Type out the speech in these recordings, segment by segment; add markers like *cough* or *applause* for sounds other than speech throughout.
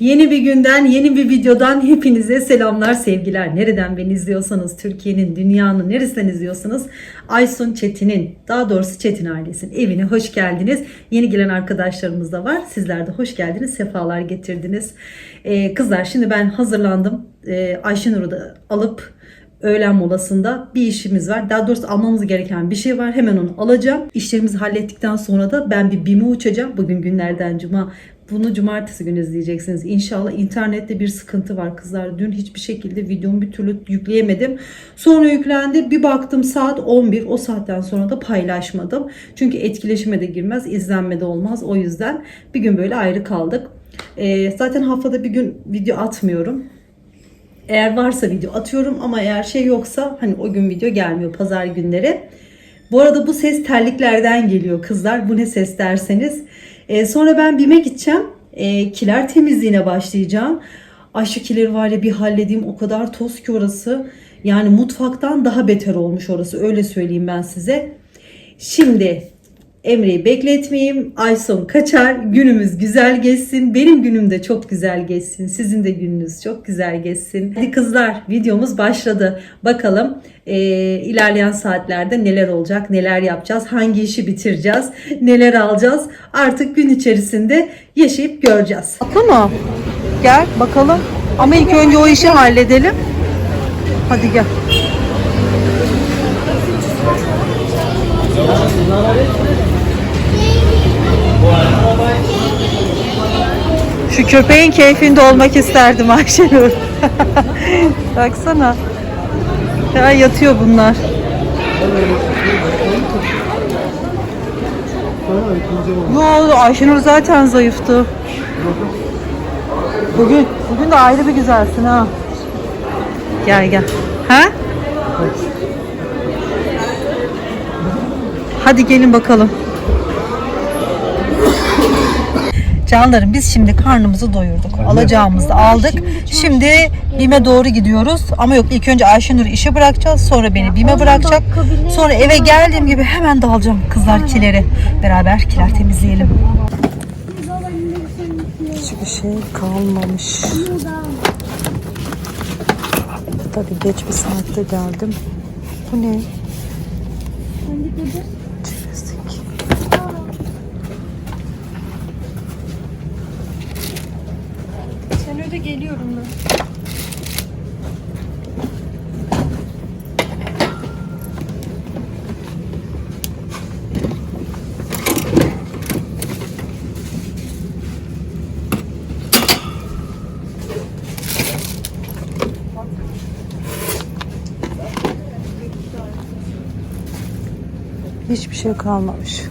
Yeni bir günden, yeni bir videodan hepinize selamlar, sevgiler. Nereden beni izliyorsanız, Türkiye'nin, dünyanın neresinden izliyorsanız Aysun Çetin'in, daha doğrusu Çetin ailesinin evine hoş geldiniz. Yeni gelen arkadaşlarımız da var. Sizler de hoş geldiniz, sefalar getirdiniz. Ee, kızlar şimdi ben hazırlandım. Ee, Ayşenur'u da alıp öğlen molasında bir işimiz var. Daha doğrusu almamız gereken bir şey var. Hemen onu alacağım. İşlerimizi hallettikten sonra da ben bir BİM'e uçacağım. Bugün günlerden cuma. Bunu cumartesi günü izleyeceksiniz. İnşallah internette bir sıkıntı var kızlar. Dün hiçbir şekilde videomu bir türlü yükleyemedim. Sonra yüklendi. Bir baktım saat 11. O saatten sonra da paylaşmadım. Çünkü etkileşime de girmez, izlenme de olmaz. O yüzden bir gün böyle ayrı kaldık. Ee, zaten haftada bir gün video atmıyorum. Eğer varsa video atıyorum ama eğer şey yoksa hani o gün video gelmiyor pazar günleri. Bu arada bu ses terliklerden geliyor kızlar. Bu ne ses derseniz. Ee, sonra ben BİM'e gideceğim. Ee, kiler temizliğine başlayacağım. Ay kileri var ya bir halledeyim. O kadar toz ki orası. Yani mutfaktan daha beter olmuş orası. Öyle söyleyeyim ben size. Şimdi Emre'yi bekletmeyeyim. Ayson kaçar. Günümüz güzel geçsin. Benim günüm de çok güzel geçsin. Sizin de gününüz çok güzel geçsin. Hadi kızlar videomuz başladı. Bakalım eee, ilerleyen saatlerde neler olacak, neler yapacağız, hangi işi bitireceğiz, neler alacağız. Artık gün içerisinde yaşayıp göreceğiz. Haklı mı? Gel bakalım. Ama ilk önce o işi halledelim. Hadi gel. Şu köpeğin keyfinde olmak isterdim Ayşenur. *laughs* Baksana. Ya yatıyor bunlar. Ne oldu? Ayşenur zaten zayıftı. Bugün bugün de ayrı bir güzelsin ha. Gel gel. Ha? Hadi gelin bakalım. Canlarım biz şimdi karnımızı doyurduk. Alacağımızı aldık. Şimdi BİM'e doğru gidiyoruz. Ama yok ilk önce Ayşenur'u işe bırakacağız. Sonra beni BİM'e bırakacak. Sonra eve geldiğim gibi hemen dalacağım kızlar kileri. Beraber kiler temizleyelim. Hiçbir şey kalmamış. Tabii geç bir saatte geldim. Bu ne? Geliyorum ben. Hiçbir şey kalmamış.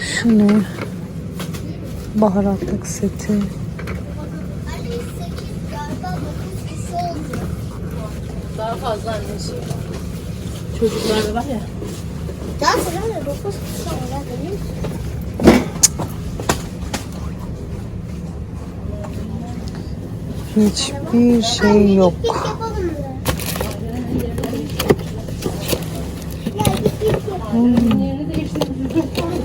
Şu ne? Baharatlık seti. Ali 8 galiba 9 kişi oldu. Daha fazla annesi. Çocuklar da var ya. Daha sonra da 9 kişi musun? Hiçbir şey yok. Git yapalım mı? Ya git git yapalım. Yerini değiştirdim.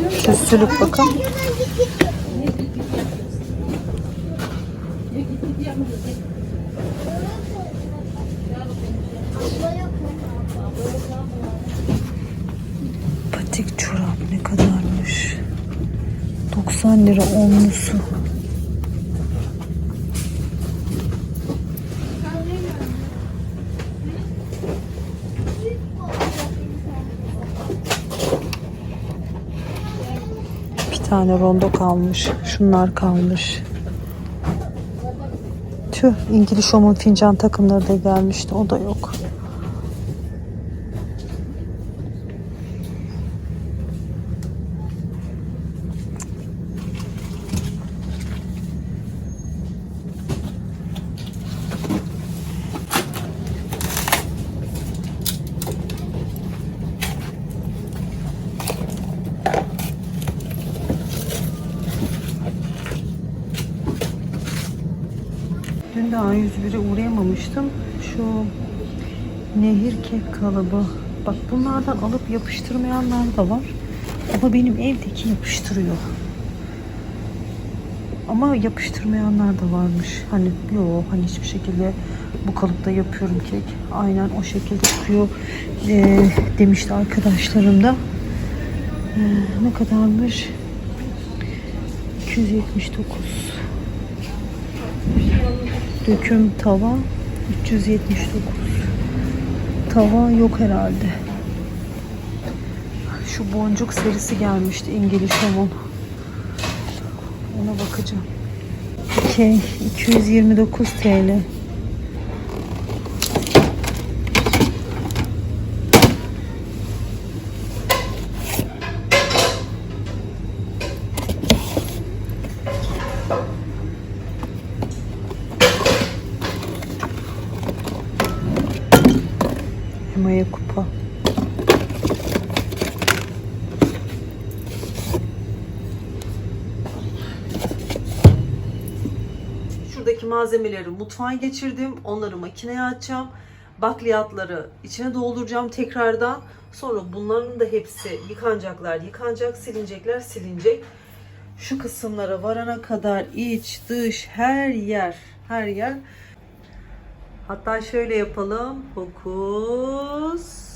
Süslülük bakın. Hemen git git yap. Abla yok mu? Patik çorap ne kadarmış? 90 lira onlusu. Bir tane rondo kalmış. Şunlar kalmış. Tüh, İngiliz Home'un fincan takımları da gelmişti. O da yok. Dün de A101'e uğrayamamıştım. Şu nehir kek kalıbı. Bak bunlardan alıp yapıştırmayanlar da var. Ama benim evdeki yapıştırıyor. Ama yapıştırmayanlar da varmış. Hani yok hani hiçbir şekilde bu kalıpta yapıyorum kek. Aynen o şekilde çıkıyor ee, demişti arkadaşlarım da. Ee, ne kadarmış? 279. Döküm tava 379. Tava yok herhalde. Şu boncuk serisi gelmişti İngiliz Hamon. Ona bakacağım. Okey 229 TL. Malzemeleri mutfağa geçirdim. Onları makineye açacağım. Bakliyatları içine dolduracağım tekrardan. Sonra bunların da hepsi yıkanacaklar, yıkanacak, silinecekler, silinecek. Şu kısımlara varana kadar iç, dış, her yer, her yer. Hatta şöyle yapalım. Fokus.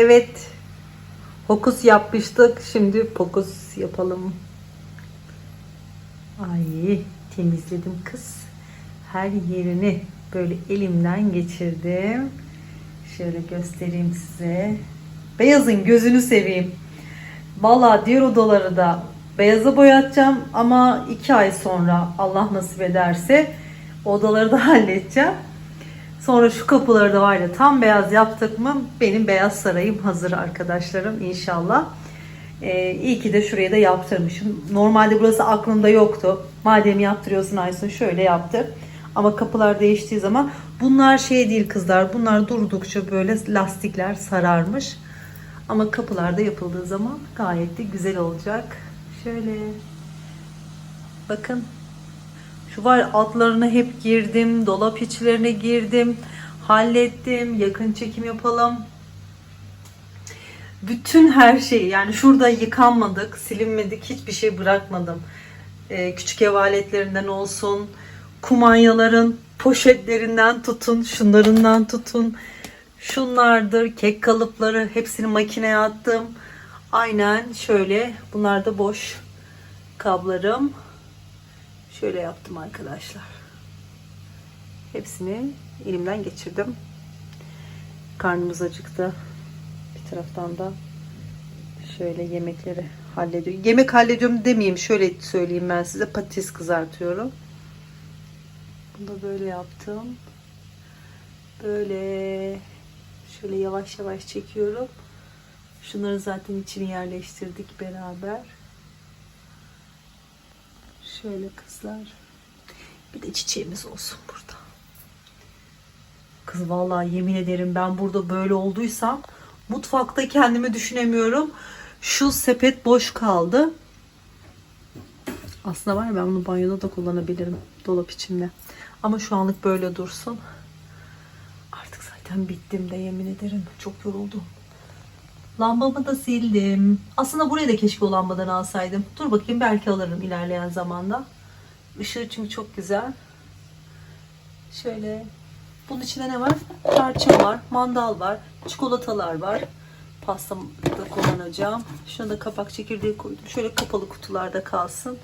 Evet. Hokus yapmıştık. Şimdi pokus yapalım. Ay temizledim kız. Her yerini böyle elimden geçirdim. Şöyle göstereyim size. Beyazın gözünü seveyim. Valla diğer odaları da beyaza boyatacağım ama iki ay sonra Allah nasip ederse odaları da *laughs* halledeceğim. Sonra şu kapıları da var ya tam beyaz yaptık mı benim beyaz sarayım hazır arkadaşlarım inşallah. Ee, iyi ki de şuraya da yaptırmışım. Normalde burası aklımda yoktu. Madem yaptırıyorsun Aysun şöyle yaptır. Ama kapılar değiştiği zaman bunlar şey değil kızlar. Bunlar durdukça böyle lastikler sararmış. Ama kapılarda yapıldığı zaman gayet de güzel olacak. Şöyle bakın şu var altlarına hep girdim. Dolap içlerine girdim. Hallettim. Yakın çekim yapalım. Bütün her şeyi yani şurada yıkanmadık, silinmedik, hiçbir şey bırakmadım. Ee, küçük ev aletlerinden olsun, kumanyaların poşetlerinden tutun, şunlarından tutun. Şunlardır, kek kalıpları hepsini makineye attım. Aynen şöyle bunlar da boş kablarım. Şöyle yaptım arkadaşlar. Hepsini elimden geçirdim. Karnımız acıktı. Bir taraftan da şöyle yemekleri hallediyorum. Yemek hallediyorum demeyeyim. Şöyle söyleyeyim ben size. Patates kızartıyorum. Bunu da böyle yaptım. Böyle şöyle yavaş yavaş çekiyorum. Şunları zaten içine yerleştirdik beraber. Şöyle kızlar. Bir de çiçeğimiz olsun burada. Kız vallahi yemin ederim ben burada böyle olduysam mutfakta kendimi düşünemiyorum. Şu sepet boş kaldı. Aslında var ya ben bunu banyoda da kullanabilirim dolap içinde. Ama şu anlık böyle dursun. Artık zaten bittim de yemin ederim. Çok yoruldum. Lambamı da sildim. Aslında buraya da keşke o lambadan alsaydım. Dur bakayım belki alırım ilerleyen zamanda. Işığı çünkü çok güzel. Şöyle. Bunun içinde ne var? Tarçın var, mandal var, çikolatalar var. Pastamı da kullanacağım. Şuna da kapak çekirdeği koydum. Şöyle kapalı kutularda kalsın.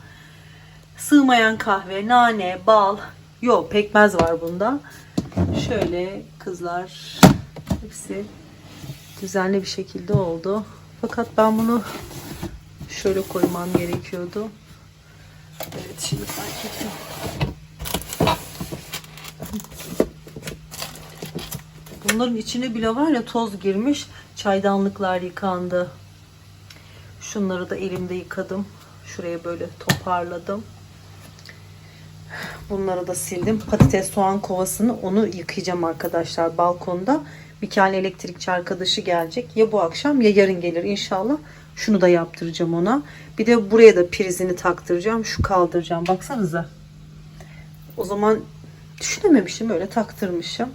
Sığmayan kahve, nane, bal. Yok pekmez var bunda. Şöyle kızlar hepsi düzenli bir şekilde oldu. Fakat ben bunu şöyle koymam gerekiyordu. Evet şimdi fark ettim. Bunların içine bile var ya toz girmiş. Çaydanlıklar yıkandı. Şunları da elimde yıkadım. Şuraya böyle toparladım. Bunları da sildim. Patates soğan kovasını onu yıkayacağım arkadaşlar balkonda. Mikael elektrikçi arkadaşı gelecek. Ya bu akşam ya yarın gelir inşallah. Şunu da yaptıracağım ona. Bir de buraya da prizini taktıracağım. Şu kaldıracağım. Baksanıza. O zaman düşünememişim. Öyle taktırmışım.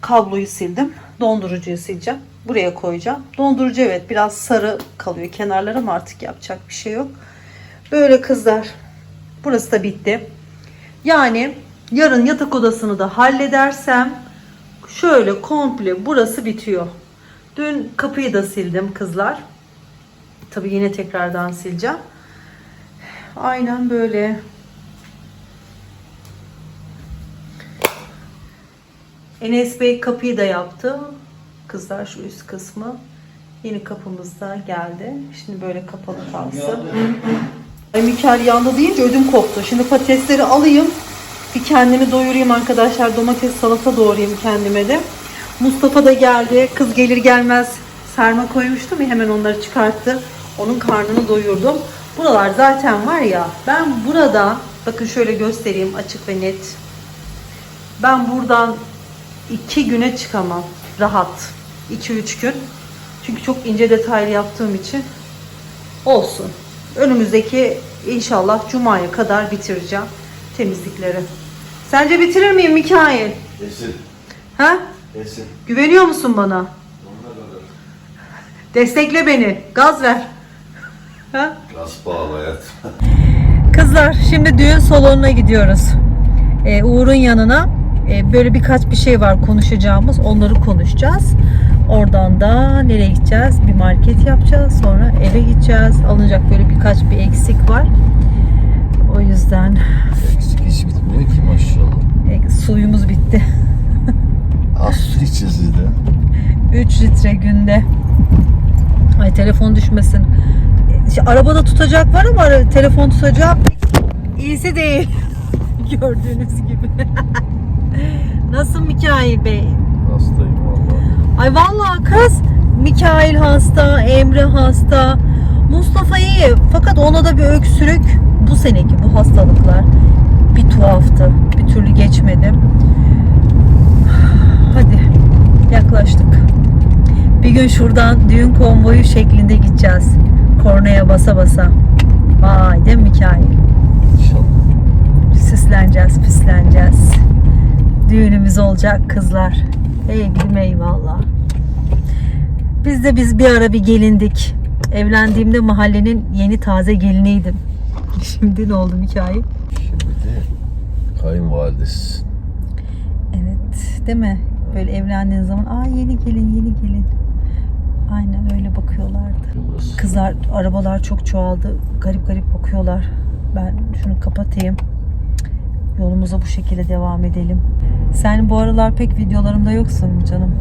Kabloyu sildim. Dondurucuyu sileceğim. Buraya koyacağım. Dondurucu evet biraz sarı kalıyor kenarları ama artık yapacak bir şey yok. Böyle kızlar. Burası da bitti. Yani yarın yatak odasını da halledersem şöyle komple burası bitiyor. Dün kapıyı da sildim kızlar. Tabi yine tekrardan sileceğim. Aynen böyle. Enes Bey kapıyı da yaptı. Kızlar şu üst kısmı. Yeni kapımız da geldi. Şimdi böyle kapalı kalsın. Ay Mikael yandı deyince ödüm koptu. Şimdi patatesleri alayım. Bir kendimi doyurayım arkadaşlar. Domates salata doğrayayım kendime de. Mustafa da geldi. Kız gelir gelmez sarma koymuştum ya hemen onları çıkarttı. Onun karnını doyurdum. Buralar zaten var ya ben burada bakın şöyle göstereyim açık ve net. Ben buradan iki güne çıkamam. Rahat. 2-3 gün. Çünkü çok ince detaylı yaptığım için olsun. Önümüzdeki inşallah Cuma'ya kadar bitireceğim temizlikleri. Sence bitirir miyim Mikail? Esin. Ha? Esin. Güveniyor musun bana? Destekle beni. Gaz ver. Ha? Gaz pahalı hayat. Kızlar şimdi düğün salonuna gidiyoruz. Ee, Uğur'un yanına Ee, böyle birkaç bir şey var konuşacağımız. Onları konuşacağız. Oradan da nereye gideceğiz? Bir market yapacağız. Sonra eve gideceğiz. Alınacak böyle birkaç bir eksik var. O yüzden Eksik hiç bitmiyor ki maşallah. e, suyumuz bitti. *laughs* Az su içeceğiz de. 3 litre günde. Ay telefon düşmesin. İşte arabada tutacak var ama telefon tutacak iyisi değil. *laughs* Gördüğünüz gibi. *laughs* Nasıl Mikail Bey? Hastayım vallahi. Ay vallahi kız Mikail hasta, Emre hasta. Mustafa iyi fakat ona da bir öksürük bu seneki bu hastalıklar tuhaftı. Bir türlü geçmedi. Hadi yaklaştık. Bir gün şuradan düğün konvoyu şeklinde gideceğiz. Kornaya basa basa. Vay değil mi Mikail? İnşallah. Süsleneceğiz, püsleneceğiz. Düğünümüz olacak kızlar. Ey gülüm eyvallah. Biz de biz bir ara bir gelindik. Evlendiğimde mahallenin yeni taze geliniydim. *laughs* Şimdi ne oldu hikaye? Şimdi de kayınvalidesi. Evet, değil mi? Böyle evlendiğin zaman aa yeni gelin, yeni gelin. Aynen öyle bakıyorlardı. Burası. Kızlar, arabalar çok çoğaldı. Garip garip bakıyorlar. Ben şunu kapatayım. Yolumuza bu şekilde devam edelim. Sen bu aralar pek videolarımda yoksun canım.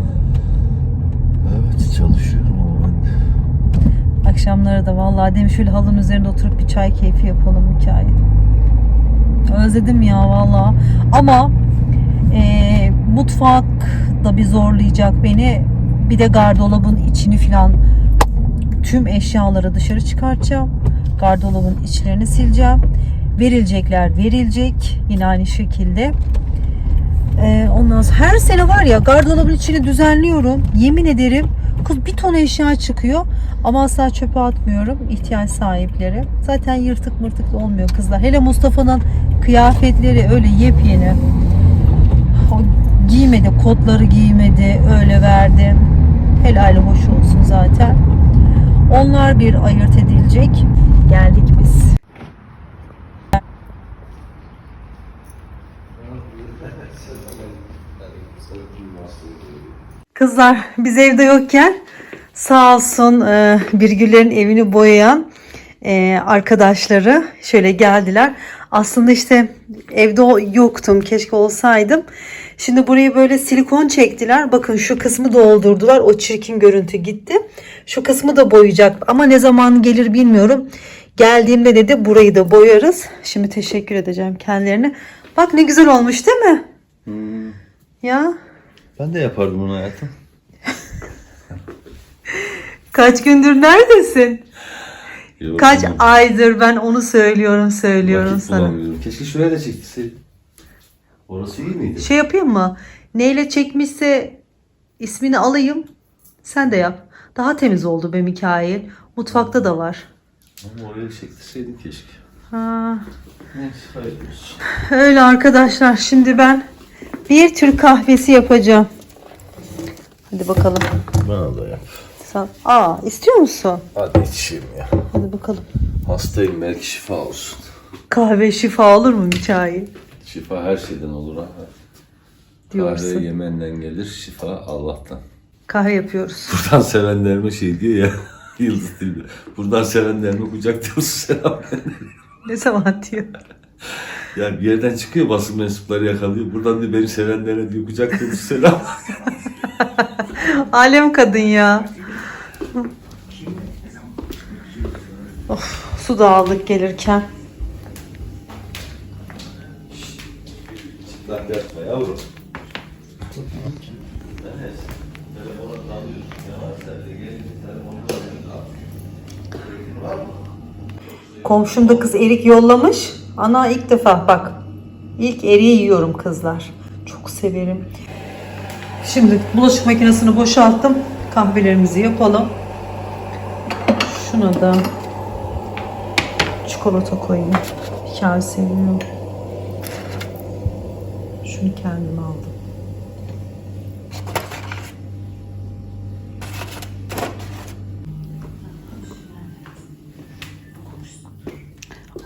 Evet çalışıyorum ama ben de. Akşamları da vallahi demiş şöyle halının üzerinde oturup bir çay keyfi yapalım hikaye. Özledim ya vallahi. Ama eee, mutfak da bir zorlayacak beni. Bir de gardırobun içini filan tüm eşyaları dışarı çıkartacağım. Gardırobun içlerini sileceğim. Verilecekler verilecek. Yine aynı şekilde. Ee, ondan sonra her sene var ya gardırobun içini düzenliyorum. Yemin ederim kız bir ton eşya çıkıyor ama asla çöpe atmıyorum ihtiyaç sahipleri. Zaten yırtık mırtık olmuyor kızlar. Hele Mustafa'nın kıyafetleri öyle yepyeni. O giymedi, kotları giymedi, öyle verdim. Helali hoş olsun zaten. Onlar bir ayırt edilecek. Geldik biz. Kızlar biz evde yokken sağ olsun e, Birgüllerin evini boyayan e, arkadaşları şöyle geldiler. Aslında işte evde yoktum. Keşke olsaydım. Şimdi burayı böyle silikon çektiler. Bakın şu kısmı doldurdular. O çirkin görüntü gitti. Şu kısmı da boyayacak. Ama ne zaman gelir bilmiyorum. Geldiğimde dedi burayı da boyarız. Şimdi teşekkür edeceğim kendilerine. Bak ne güzel olmuş değil mi? Ya Ben de yapardım bunu hayatım. *laughs* kaç gündür neredesin? Yok, Kaç tamam. aydır ben onu söylüyorum söylüyorum Vakit sana. bulamıyorum. Keşke şuraya da çektirseydin. Orası iyi miydi? Şey yapayım mı? Neyle çekmişse ismini alayım. Sen de yap. Daha temiz oldu be Mikail. Mutfakta da var. Ama oraya çektirseydin keşke. Ha, Neyse hayırlı olsun. öyle arkadaşlar. Şimdi ben bir Türk kahvesi yapacağım. Hadi bakalım. Bana da yap. Sen, aa istiyor musun? Hadi içeyim ya. Hadi bakalım. Hastayım belki şifa olsun. Kahve şifa olur mu Mikail? Şifa her şeyden olur ha. Diyorsun. Kahve Yemen'den gelir, şifa Allah'tan. Kahve yapıyoruz. Buradan sevenlerime şey diyor ya, *laughs* Yıldız Tilbe. Buradan sevenlerime kucak dolusu selam. Ne zaman diyor. *laughs* yani bir yerden çıkıyor basın mensupları yakalıyor. Buradan diyor beni sevenlere diyor kucak dolusu selam. *laughs* Alem kadın ya. Of, su da aldık gelirken. Çıplak yatma yavrum. Komşum da kız erik yollamış. Ana ilk defa bak. İlk eriği yiyorum kızlar. Çok severim. Şimdi bulaşık makinesini boşalttım. Kahvelerimizi yapalım. Şuna da çikolata koyayım. Hikaye seviyorum. Şunu kendim aldım.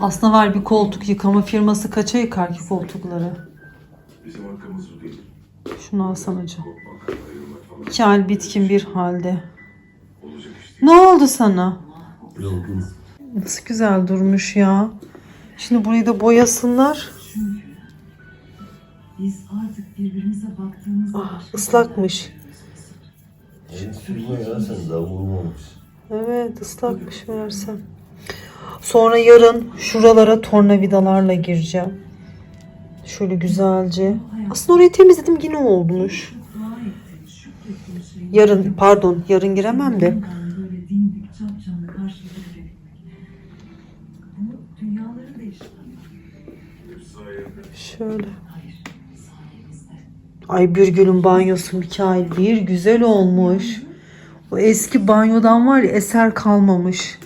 Aslında var bir koltuk yıkama firması kaça yıkar ki koltukları? Bizim arkamız bu değil. Şunu alsana hocam. Hal bitkin bir halde. Ne oldu sana? Yorgun. Nasıl güzel durmuş ya. Şimdi burayı da boyasınlar. Biz artık birbirimize baktığımızda Ah, ıslakmış. Elini sürme ya sen daha vurmamış. Evet ıslakmış meğersem. Sonra yarın şuralara tornavidalarla gireceğim. Şöyle güzelce. Aslında orayı temizledim yine olmuş. Yarın pardon yarın giremem de. Şöyle. Ay bir günün banyosu Mikail bir güzel olmuş. O eski banyodan var ya eser kalmamış.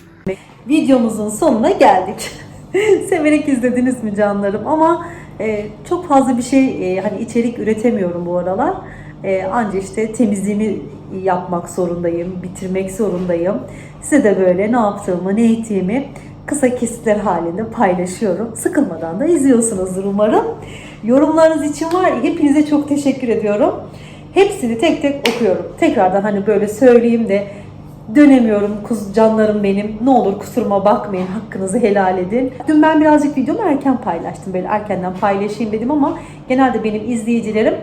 Videomuzun sonuna geldik. *laughs* Severek izlediniz mi canlarım? Ama e, çok fazla bir şey e, hani içerik üretemiyorum bu aralar. E, anca işte temizliğimi yapmak zorundayım, bitirmek zorundayım. Size de böyle ne yaptığımı, ne ettiğimi kısa kesitler halinde paylaşıyorum. Sıkılmadan da izliyorsunuzdur umarım. Yorumlarınız için var hepinize çok teşekkür ediyorum. Hepsini tek tek okuyorum. Tekrardan hani böyle söyleyeyim de dönemiyorum kuz canlarım benim. Ne olur kusuruma bakmayın. Hakkınızı helal edin. Dün ben birazcık videomu erken paylaştım. Böyle erkenden paylaşayım dedim ama genelde benim izleyicilerim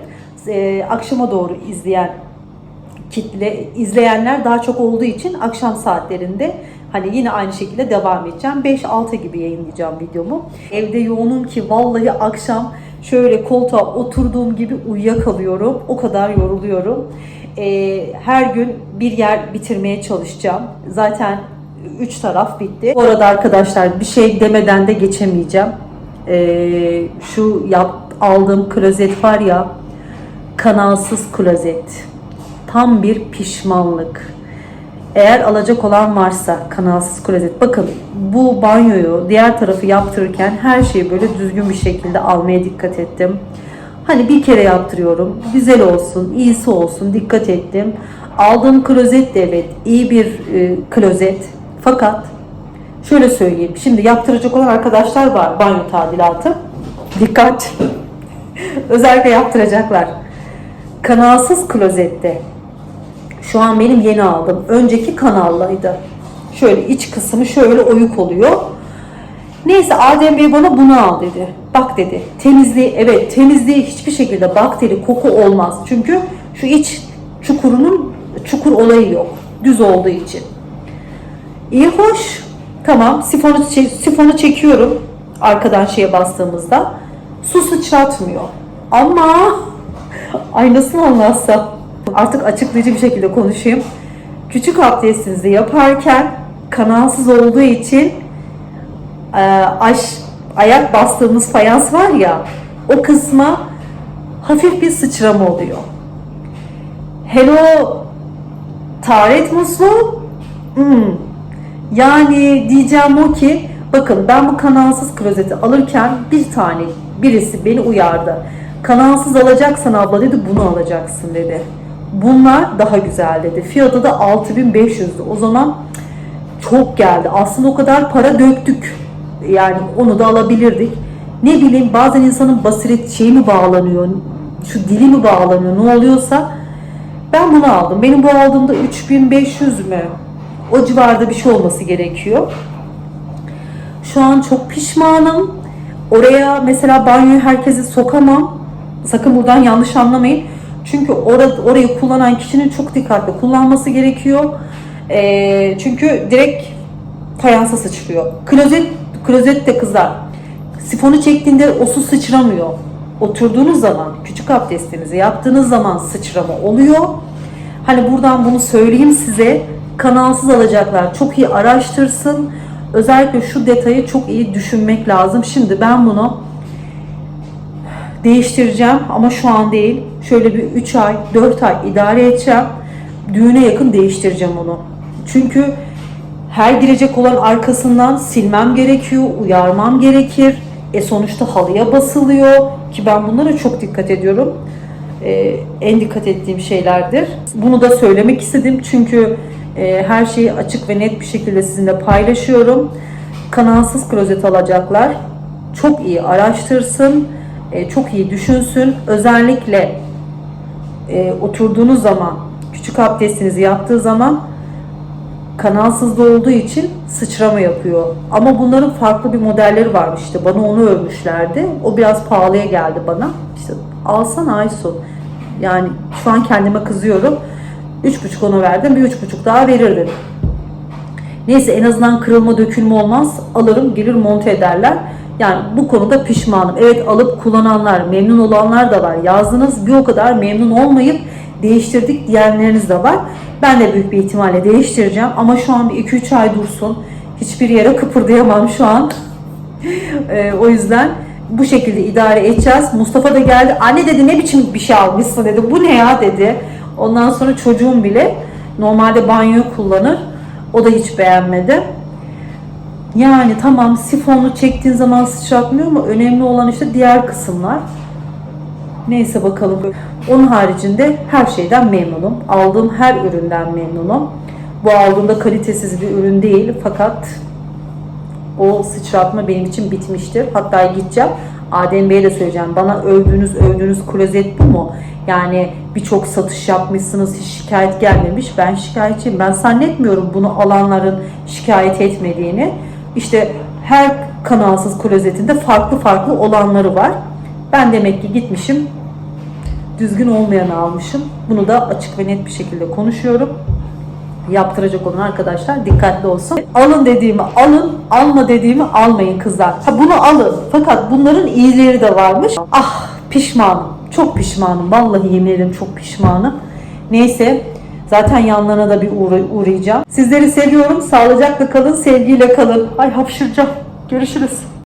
e, akşama doğru izleyen kitle izleyenler daha çok olduğu için akşam saatlerinde hani yine aynı şekilde devam edeceğim. 5-6 gibi yayınlayacağım videomu. Evde yoğunum ki vallahi akşam şöyle koltuğa oturduğum gibi uyuyakalıyorum. O kadar yoruluyorum. Ee, her gün bir yer bitirmeye çalışacağım. Zaten 3 taraf bitti. Bu arada arkadaşlar bir şey demeden de geçemeyeceğim. Ee, şu yap, aldığım klozet var ya kanalsız klozet. Tam bir pişmanlık. Eğer alacak olan varsa kanalsız klozet. Bakın bu banyoyu diğer tarafı yaptırırken her şeyi böyle düzgün bir şekilde almaya dikkat ettim. Hani bir kere yaptırıyorum. Güzel olsun, iyisi olsun dikkat ettim. Aldığım klozet de evet iyi bir e, klozet. Fakat şöyle söyleyeyim. Şimdi yaptıracak olan arkadaşlar var banyo tadilatı. Dikkat. *laughs* Özellikle yaptıracaklar. Kanalsız klozette şu an benim yeni aldım. Önceki kanallıydı. Şöyle iç kısmı şöyle oyuk oluyor. Neyse Adem Bey bana bunu al dedi. Bak dedi. Temizliği evet temizliği hiçbir şekilde bakteri koku olmaz. Çünkü şu iç çukurunun çukur olayı yok. Düz olduğu için. İyi hoş. Tamam sifonu, sifonu çekiyorum. Arkadan şeye bastığımızda. Su sıçratmıyor. Ama *laughs* ay nasıl anlatsam. Artık açıklayıcı bir şekilde konuşayım. Küçük abdestinizi yaparken kanalsız olduğu için e, aş, ayak bastığımız fayans var ya o kısma hafif bir sıçrama oluyor. Hello taharet musluğu Hmm. Yani diyeceğim o ki bakın ben bu kanalsız klozeti alırken bir tane birisi beni uyardı. Kanalsız alacaksan abla dedi bunu alacaksın dedi. Bunlar daha güzel dedi. Fiyatı da 6500'dü. O zaman çok geldi. Aslında o kadar para döktük. Yani onu da alabilirdik. Ne bileyim bazen insanın basiret şeyi mi bağlanıyor, şu dili mi bağlanıyor ne oluyorsa ben bunu aldım. Benim bu aldığımda 3500 mü? O civarda bir şey olması gerekiyor. Şu an çok pişmanım. Oraya mesela banyoyu herkesi sokamam. Sakın buradan yanlış anlamayın. Çünkü orada, orayı kullanan kişinin çok dikkatli kullanması gerekiyor. Ee, çünkü direkt fayansa sıçrıyor. Klozet, klozet de kızar. Sifonu çektiğinde o su sıçramıyor. Oturduğunuz zaman, küçük abdestinizi yaptığınız zaman sıçrama oluyor. Hani buradan bunu söyleyeyim size. Kanalsız alacaklar çok iyi araştırsın. Özellikle şu detayı çok iyi düşünmek lazım. Şimdi ben bunu değiştireceğim ama şu an değil. Şöyle bir 3 ay, 4 ay idare edeceğim. Düğüne yakın değiştireceğim onu. Çünkü Her girecek olan arkasından silmem gerekiyor, uyarmam gerekir. E sonuçta halıya basılıyor ki ben bunlara çok dikkat ediyorum. E, en dikkat ettiğim şeylerdir. Bunu da söylemek istedim çünkü e, her şeyi açık ve net bir şekilde sizinle paylaşıyorum. Kanalsız klozet alacaklar. Çok iyi araştırsın, e, çok iyi düşünsün. Özellikle e, oturduğunuz zaman, küçük abdestinizi yaptığı zaman kanalsız olduğu için sıçrama yapıyor. Ama bunların farklı bir modelleri varmış işte. Bana onu övmüşlerdi. O biraz pahalıya geldi bana. İşte alsana Aysun. Yani şu an kendime kızıyorum. 3,5 ona verdim. Bir 3,5 daha verirdim. Neyse en azından kırılma dökülme olmaz. Alırım gelir monte ederler. Yani bu konuda pişmanım. Evet alıp kullananlar, memnun olanlar da var. Yazdınız bir o kadar memnun olmayıp değiştirdik diyenleriniz de var. Ben de büyük bir ihtimalle değiştireceğim. Ama şu an bir 2-3 ay dursun. Hiçbir yere kıpırdayamam şu an. *laughs* Ee, o yüzden bu şekilde idare edeceğiz. Mustafa da geldi. Anne dedi ne biçim bir şey almışsın dedi. Bu ne ya dedi. Ondan sonra çocuğum bile normalde banyo kullanır. O da hiç beğenmedi. Yani tamam sifonlu çektiğin zaman sıçratmıyor ama önemli olan işte diğer kısımlar. Neyse bakalım. Onun haricinde her şeyden memnunum. Aldığım her üründen memnunum. Bu aldığımda kalitesiz bir ürün değil fakat o sıçratma benim için bitmiştir. Hatta gideceğim Adem Bey'e de söyleyeceğim. Bana övdüğünüz övdüğünüz klozet bu mu? Yani birçok satış yapmışsınız hiç şikayet gelmemiş. Ben şikayetçiyim. Ben zannetmiyorum bunu alanların şikayet etmediğini. İşte her kanalsız klozetinde farklı farklı olanları var. Ben demek ki gitmişim düzgün olmayanı almışım. Bunu da açık ve net bir şekilde konuşuyorum yaptıracak olan arkadaşlar dikkatli olsun. Alın dediğimi alın, alma dediğimi almayın kızlar. Ha bunu alın. Fakat bunların iyileri de varmış. Ah pişmanım. Çok pişmanım. Vallahi yemin ederim çok pişmanım. Neyse zaten yanlarına da bir uğra- uğrayacağım. Sizleri seviyorum. Sağlıcakla kalın, sevgiyle kalın. Ay hapşıracağım. Görüşürüz.